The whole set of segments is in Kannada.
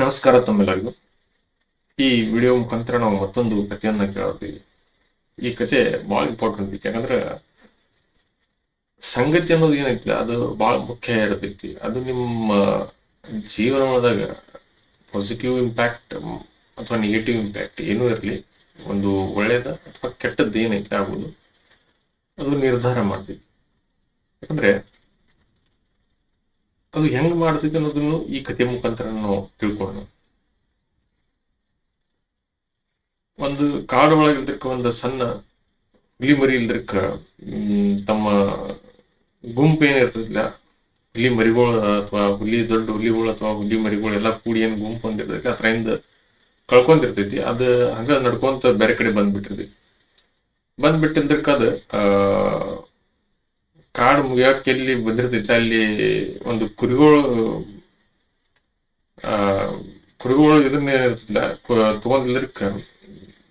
ನಮಸ್ಕಾರ ತಮ್ಮೆಲ್ಲರಿಗೂ. ಈ ವಿಡಿಯೋ ಮುಖಾಂತರ ನಾವು ಮತ್ತೊಂದು ಕಥೆಯನ್ನು ಕೇಳ್ತೀವಿ ಈ ಕಥೆ ಭಾಳ ಇಂಪಾರ್ಟೆಂಟ್ ಐತಿ. ಯಾಕಂದ್ರೆ ಸಂಗತಿ ಅನ್ನೋದು ಏನೈತಿ, ಅದು ಭಾಳ ಮುಖ್ಯ ಇರತೈತಿ. ಅದು ನಿಮ್ಮ ಜೀವನದಾಗ ಪಾಸಿಟಿವ್ ಇಂಪ್ಯಾಕ್ಟ್ ಅಥವಾ ನೆಗೆಟಿವ್ ಇಂಪ್ಯಾಕ್ಟ್ ಏನೂ ಇರಲಿ, ಒಂದು ಒಳ್ಳೆಯದ ಅಥವಾ ಕೆಟ್ಟದ್ದು ಏನೈತಿ ಆಗೋದು ಅದು ನಿರ್ಧಾರ ಮಾಡ್ತೀವಿ. ಯಾಕಂದ್ರೆ ಅದು ಹೆಂಗ್ ಮಾಡ್ತಿದ್ದೆ ಅನ್ನೋದನ್ನು ಈ ಕಥೆ ಮುಖಾಂತರ ನಾವು ತಿಳ್ಕೊಳ್ಳೋಣ ಒಂದು ಕಾಡು ಒಂದು ಸಣ್ಣ ಹುಲಿ ಮರಿ ಇಲ್ದಕ್ಕ ತಮ್ಮ ಗುಂಪು ಏನಿರ್ತದಿಲ್ಲ ಹುಲಿ ಮರಿಗಳು ಅಥವಾ ಹುಲಿ, ದೊಡ್ಡ ಹುಲಿಗಳು ಅಥವಾ ಹುಲಿ ಮರಿಗಳು ಎಲ್ಲ ಕೂಡಿ ಏನು ಗುಂಪು ಹೊಂದಿರ್ತೈತಿ ಅದರಿಂದ ಕಳ್ಕೊಂತಿರ್ತೈತಿ ಅದು ಹಂಗ ನಡ್ಕೊಂತ ಬೇರೆ ಕಡೆ ಬಂದ್ಬಿಟ್ಟಿರ್ತೈತಿ ಬಂದ್ಬಿಟ್ಟಿದ್ದಕ್ಕ ಅದು, ಆ ಕಾಡು ಮುಗಿಯೋಕೆ ಎಲ್ಲಿ ಬಂದಿರ್ತೈತೆ, ಅಲ್ಲಿ ಒಂದು ಕುರಿಗಳು, ಆ, ಕುರಿಗಳು ಇದನ್ನ ಏನಿರ್ತಿಲ್ಲ ತಗೊಂಡಿಲ್ಲದಕ್ಕ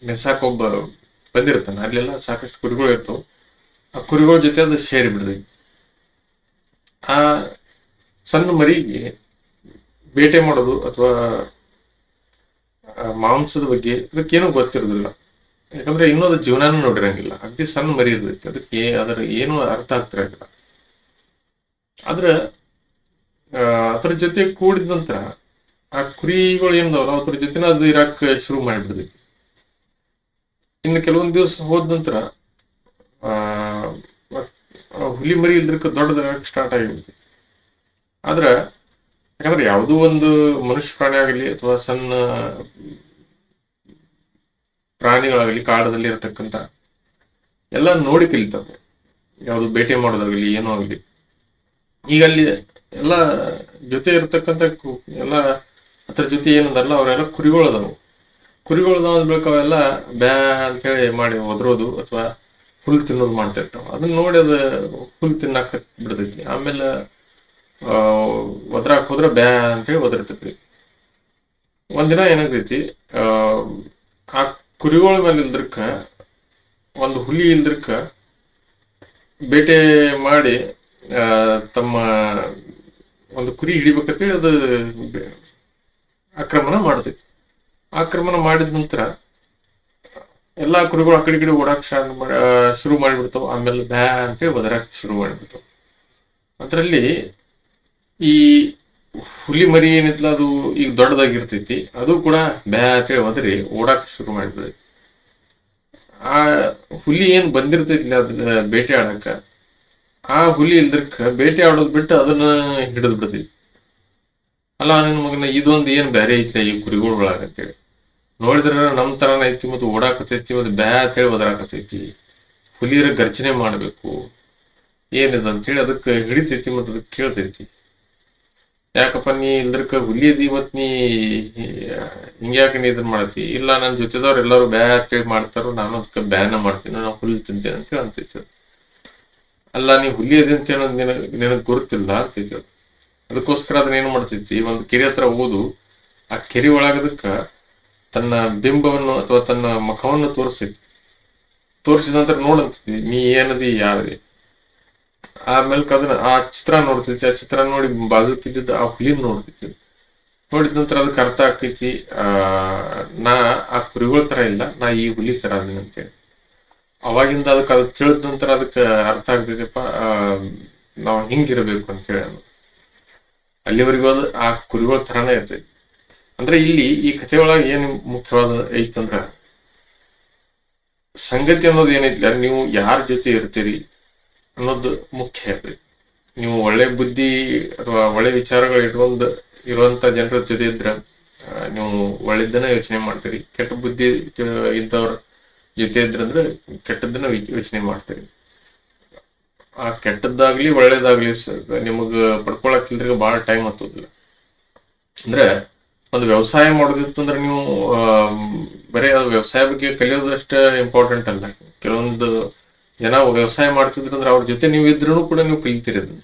ಮೆಸಾಕ್ ಒಬ್ಬ ಬಂದಿರ್ತಾನೆ. ಅಲ್ಲೆಲ್ಲ ಸಾಕಷ್ಟು ಕುರಿಗಳು ಇರ್ತಾವ. ಆ ಕುರಿಗಳ ಜೊತೆ ಅದು ಸೇರಿ ಬಿಡ್ತೈತಿ. ಆ ಸಣ್ಣ ಮರಿಗೆ ಬೇಟೆ ಮಾಡೋದು ಅಥವಾ ಮಾಂಸದ ಬಗ್ಗೆ ಇದಕ್ಕೇನೂ ಗೊತ್ತಿರೋದಿಲ್ಲ. ಯಾಕಂದ್ರೆ ಇನ್ನೊಂದು ಜೀವನಾನು ನೋಡಿರಂಗಿಲ್ಲ. ಅಗದಿ ಸಣ್ಣ ಮರಿ ಇರ್ಬೇಕು ಅದಕ್ಕೆ ಅದರ ಏನು ಅರ್ಥ ಆಗ್ತಿರಂಗಿಲ್ಲ ಆದ್ರ ಅದ್ರ ಜೊತೆ ಕೂಡಿದ ನಂತರ ಆ ಕುರಿಗಳು ಏನದವಲ್ಲ ಅದ್ರ ಜೊತೆನ ಅದು ಇರಾಕ್ ಶುರು ಮಾಡಿಬಿಡ್ತೈತಿ ಇನ್ನು ಕೆಲವೊಂದು ದಿವಸ ಹೋದ ನಂತರ ಹುಲಿ ಮರಿ ಇಲ್ದಕ್ಕೆ ದೊಡ್ಡದಾಗಕ್ಕೆ ಸ್ಟಾರ್ಟ್ ಆಗಿಬಿಡ್ತೈತಿ ಆದ್ರ, ಯಾಕಂದ್ರೆ ಯಾವುದೋ ಒಂದು ಮನುಷ್ಯ ಪ್ರಾಣಿ ಆಗಲಿ ಅಥವಾ ಸಣ್ಣ ಪ್ರಾಣಿಗಳಾಗಲಿ ಕಾಡದಲ್ಲಿ ಇರತಕ್ಕಂತ ಎಲ್ಲ ನೋಡಿ ಕಲಿತವೆ ಯಾವುದು ಬೇಟೆ ಮಾಡೋದಾಗಲಿ, ಏನೋ ಆಗಲಿ. ಈಗ ಅಲ್ಲಿ ಎಲ್ಲ ಜೊತೆ ಇರತಕ್ಕಂತ ಕು- ಎಲ್ಲ ಅದ್ರ ಜೊತೆ ಏನಂದಾರಲ್ಲ, ಅವರೆಲ್ಲ ಕುರಿಗಳದಾವು. ಕುರಿಗಳದಾವ ಅಂದ್ಬೇಕು ಅವೆಲ್ಲ ಬ್ಯಾ ಅಂತೇಳಿ ಮಾಡಿ ಒದರೋದು ಅಥವಾ ಹುಲ್ ತಿನ್ನೋದು ಮಾಡ್ತಿರ್ತಾವ. ಅದನ್ನ ನೋಡಿ ಅದು ಹುಲ್ ತಿನ್ನಾಕ ಬಿಡ್ತೈತಿ. ಆಮೇಲೆ ಒದ್ರಾಕ್ ಹೋದ್ರೆ ಬ್ಯಾ ಅಂತೇಳಿ ಒದರ್ತೈತಿ. ಒಂದಿನ ಏನಾಗ್ತೈತಿ ಕುರಿಗಳ ಮೇಲೆ ಇಲ್ದ್ರಕ್ಕ ಒಂದು ಹುಲಿ ಇಲ್ದ್ರಕ್ಕ ಬೇಟೆ ಮಾಡಿ ತಮ್ಮ ಒಂದು ಕುರಿ ಹಿಡಿಬೇಕಂತೇಳಿ ಅದು ಆಕ್ರಮಣ ಮಾಡ್ತೈತಿ ಆಕ್ರಮಣ ಮಾಡಿದ ನಂತರ ಎಲ್ಲಾ ಕುರಿಗಳು ಆ ಕಡೆ ಕಡೆ ಓಡಾಕ್ ಸ್ಟಾರ್ಟ್ ಮಾಡಿ ಶುರು ಮಾಡಿಬಿಡ್ತಾವ. ಆಮೇಲೆ ಬ್ಯಾ ಅಂತೇಳಿ ಒದರಾಕ್ ಶುರು ಮಾಡಿಬಿಡ್ತಾವ. ಅದರಲ್ಲಿ ಈ ಹುಲಿ ಮರಿ ಏನಿತ್ತಲ್ಲ, ಅದು ಈಗ ದೊಡ್ಡದಾಗಿರ್ತೈತಿ. ಅದು ಕೂಡ ಬ್ಯಾ ಅಂತೇಳಿ ಒದರಿ ಓಡಾಕ್ ಶುರು ಮಾಡಿಬಿಡ್ತೈತಿ ಆ ಹುಲಿ ಏನ್ ಬಂದಿರ್ತೈತಿಲ್ಲ ಅದನ್ನ ಬೇಟೆ ಆಡಕ, ಆ ಹುಲಿ ಇಲ್ದಕ್ಕ ಬೇಟೆ ಆಡೋದ್ ಬಿಟ್ಟು ಅದನ್ನ ಹಿಡಿದು ಬಿಡ್ತೈತಿ ಅಲ್ಲ ನನ್ನ ಮಗನ ಇದೊಂದು ಏನ್ ಬ್ಯಾರೆ ಐತಿಲ್ಲ ಈ ಕುರಿಗಳ ಒಳಗೆ ಅಂತೇಳಿ. ನೋಡಿದ್ರ ನಮ್ಮ ತರಾನ ಐತಿ ಮತ್ತು ಓಡಾಕತೈತಿ, ಮತ್ತು ಬ್ಯಾ ಅಂತೇಳಿ ಒದರಾಕತೈತಿ. ಹುಲಿಯರ ಗರ್ಜನೆ ಮಾಡ್ಬೇಕು. ಏನಿದೆ ಅಂತೇಳಿ ಅದಕ್ಕೆ ಹಿಡಿತೈತಿ ಮತ್ತು ಅದಕ್ಕೆ ಕೇಳ್ತೈತಿ. ಯಾಕಪ್ಪ, ನೀ ಇಲ್ದ್ರಕ ಹುಲಿ ಅದಿ ಮತ್ ನೀ ಹಿಂಗ್ಯಾಕ ನೀ ಇದನ್ನ ಮಾಡತಿ? ಇಲ್ಲ ನನ್ನ ಜೊತೆದವ್ರು ಎಲ್ಲರೂ ಬ್ಯಾ ಅಂತೇಳಿ ಮಾಡ್ತಾರೋ, ನಾನು ಅದಕ್ಕೆ ಬ್ಯಾನ ಮಾಡ್ತೀನಿ, ನಾನು ಹುಲಿ ತಿಂತೇನೆ ಅಂತ ಅಂತಿತ್ತು. ಅಲ್ಲ, ನೀ ಹುಲಿ ಅದಿ ಅಂತ ಏನೋ ನಿನಗೆ ನಿನಗೆ ಗುರುತಿಲ್ಲ ಅಂತಿತ್ತು ಅದಕ್ಕೋಸ್ಕರ ಅದನ್ನ ಏನ್ ಮಾಡ್ತೈತಿ ಒಂದು ಕೆರೆ ಹತ್ರ ಓದು ಆ ಕೆರೆ ಒಳಗದಕ್ಕ ತನ್ನ ಬಿಂಬವನ್ನು ಅಥವಾ ತನ್ನ ಮುಖವನ್ನು ತೋರಿಸ್ತೈತಿ ತೋರಿಸಿದ ನಂತರ ನೋಡಂತೈತಿ, ನೀ ಏನದಿ ಯಾರದಿ ಆಮೇಲೆ ಅದನ್ನ, ಆ ಚಿತ್ರ ನೋಡ್ತೈತಿ ಆ ಚಿತ್ರ ನೋಡಿ ಬಾಜುಕಿದ್ದ ಆ ಹುಲಿ ನೋಡ್ತೈತಿ ನೋಡಿದ ನಂತರ ಅದಕ್ಕೆ ಅರ್ಥ ಆಕೈತಿ ಆ, ನಾ ಆ ಕುರಿಗಳ ತರ ಇಲ್ಲ. ನಾ ಈ ಹುಲಿ ತರ ಅದೀನಿ ಅಂತೇಳಿ. ಅವಾಗಿಂದ ಅದಕ್ಕೆ ಅದು ತಿಳಿದ ನಂತರ ಅದಕ್ಕೆ ಅರ್ಥ ಆಗ್ತೈತಿಪ್ಪ ನಾವು ಹಿಂಗಿರ್ಬೇಕು ಅಂತೇಳಿ ಅನ್ನೋದು ಅಲ್ಲಿವರೆಗೂ ಅದು ಆ ಕುರಿಗಳ ತರಾನೇ ಇರ್ತೈತಿ. ಅಂದ್ರೆ ಇಲ್ಲಿ ಈ ಕಥೆಯೊಳಗೆ ಏನ್ ಮುಖ್ಯವಾದ ಐತಂದ್ರ, ಸಂಗತಿ ಅನ್ನೋದು ಏನೈತಿ ನೀವು ಯಾರ ಜೊತೆ ಇರ್ತೀರಿ? ಅನ್ನೋದು ಮುಖ್ಯ. ಇರ್ತೈತಿ ನೀವು ಒಳ್ಳೆ ಬುದ್ಧಿ ಅಥವಾ ಒಳ್ಳೆ ವಿಚಾರಗಳು ಇಟ್ಕೊಂಡ್ ಇರುವಂತ ಜನರ ಜೊತೆ ಇದ್ರ ನೀವು ಒಳ್ಳೆದನ್ನ ಯೋಚನೆ ಮಾಡ್ತೀರಿ. ಕೆಟ್ಟ ಬುದ್ಧಿ ಇದ್ದವ್ರ ಜೊತೆ ಇದ್ರಂದ್ರೆ ಕೆಟ್ಟದನ್ನ ಯೋಚನೆ ಮಾಡ್ತೀರಿ. ಆ ಕೆಟ್ಟದ್ದಾಗ್ಲಿ ಒಳ್ಳೇದಾಗ್ಲಿ ನಿಮಗ ಪಡ್ಕೊಳಕ್ಕಿಲ್ದ್ರಿಗೆ ಬಹಳ ಟೈಮ್ ಹತ್ತೋದಿಲ್ಲ. ಅಂದ್ರೆ ಒಂದು ವ್ಯವಸಾಯ ಮಾಡೋದಿತ್ತಂದ್ರೆ ನೀವು ಆಮ್, ಬರೀ ವ್ಯವಸಾಯ ಬಗ್ಗೆ ಕಲಿಯೋದಷ್ಟೇ ಇಂಪಾರ್ಟೆಂಟ್ ಅಲ್ಲ. ಕೆಲವೊಂದು ಜನ ವ್ಯವಸಾಯ ಮಾಡ್ತಿದ್ರು ಅಂದ್ರೆ ಅವ್ರ ಜೊತೆ ನೀವು ಇದ್ರೂ ಕೂಡ ನೀವು ಕಲಿತೀರಿ ಅದನ್ನ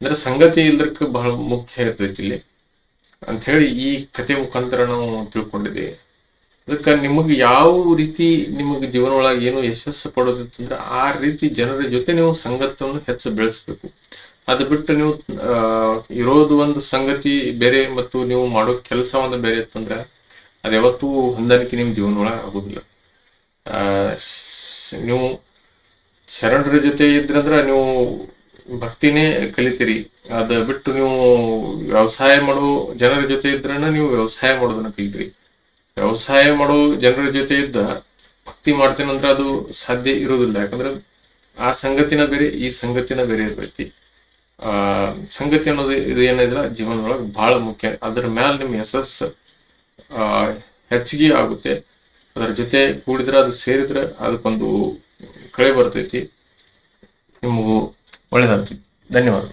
ಅಂದ್ರೆ ಸಂಗತಿ ಇಲ್ದಕ್ಕೆ ಬಹಳ ಮುಖ್ಯ ಇರ್ತೈತಿ ಇಲ್ಲಿ. ಅಂತ ಹೇಳಿ ಈ ಕತೆ ಮುಖಾಂತರ ನಾವು ತಿಳ್ಕೊಂಡಿದ್ದೀವಿ ಅದಕ್ಕೆ ನಿಮಗೆ ಯಾವ ರೀತಿ ನಿಮಗೆ ಜೀವನ ಏನು ಯಶಸ್ಸು ಪಡೋದಿತ್ತಂದ್ರೆ ಆ ರೀತಿ ಜನರ ಜೊತೆ ನೀವು ಸಂಗತವನ್ನು ಹೆಚ್ಚು ಬೆಳೆಸ್ಬೇಕು. ಅದು ಬಿಟ್ಟು ನೀವು ಇರೋದು ಒಂದು ಸಂಗತಿ ಬೇರೆ ಮತ್ತು ನೀವು ಮಾಡೋ ಕೆಲಸ ಒಂದು ಬೇರೆ ಇತ್ತಂದ್ರೆ ಅದು ಯಾವತ್ತೂ ಹೊಂದಾಣಿಕೆ ನಿಮ್ಮ ಜೀವನ ಒಳಗೆ ಆಗೋದಿಲ್ಲ ನೀವು ಶರಣರ ಜೊತೆ ಇದ್ರಂದ್ರ ನೀವು ಭಕ್ತಿನೇ ಕಲಿತೀರಿ. ಅದ ಬಿಟ್ಟು ನೀವು ವ್ಯವಸಾಯ ಮಾಡೋ ಜನರ ಜೊತೆ ಇದ್ರನ್ನ ನೀವು ವ್ಯವಸಾಯ ಮಾಡೋದನ್ನ ಕಲಿತೀರಿ. ವ್ಯವಸಾಯ ಮಾಡೋ ಜನರ ಜೊತೆ ಇದ್ದ ಭಕ್ತಿ ಮಾಡ್ತೇನಂದ್ರೆ ಅದು ಸಾಧ್ಯ ಇರೋದಿಲ್ಲ ಯಾಕಂದ್ರೆ ಆ ಸಂಗತಿನ ಬೇರೆ, ಈ ಸಂಗತಿನ ಬೇರೆ ಇರ್ತೈತಿ. ಆ, ಸಂಗತಿ ಅನ್ನೋದು ಇದು ಏನಿದ್ರ ಜೀವನದೊಳಗೆ ಬಹಳ ಮುಖ್ಯ. ಅದ್ರ ಮ್ಯಾಲ ನಿಮ್ಮ ಯಶಸ್ ಆ, ಹೆಚ್ಚಿಗೆ ಆಗುತ್ತೆ. ಅದರ ಜೊತೆ ಕೂಡಿದ್ರೆ, ಅದು ಸೇರಿದ್ರೆ ಅದಕ್ಕೊಂದು ಕಳೆ ಬರ್ತೈತಿ ನಿಮಗೂ ಒಳ್ಳೇದಾಗ್ತೈತಿ ಧನ್ಯವಾದ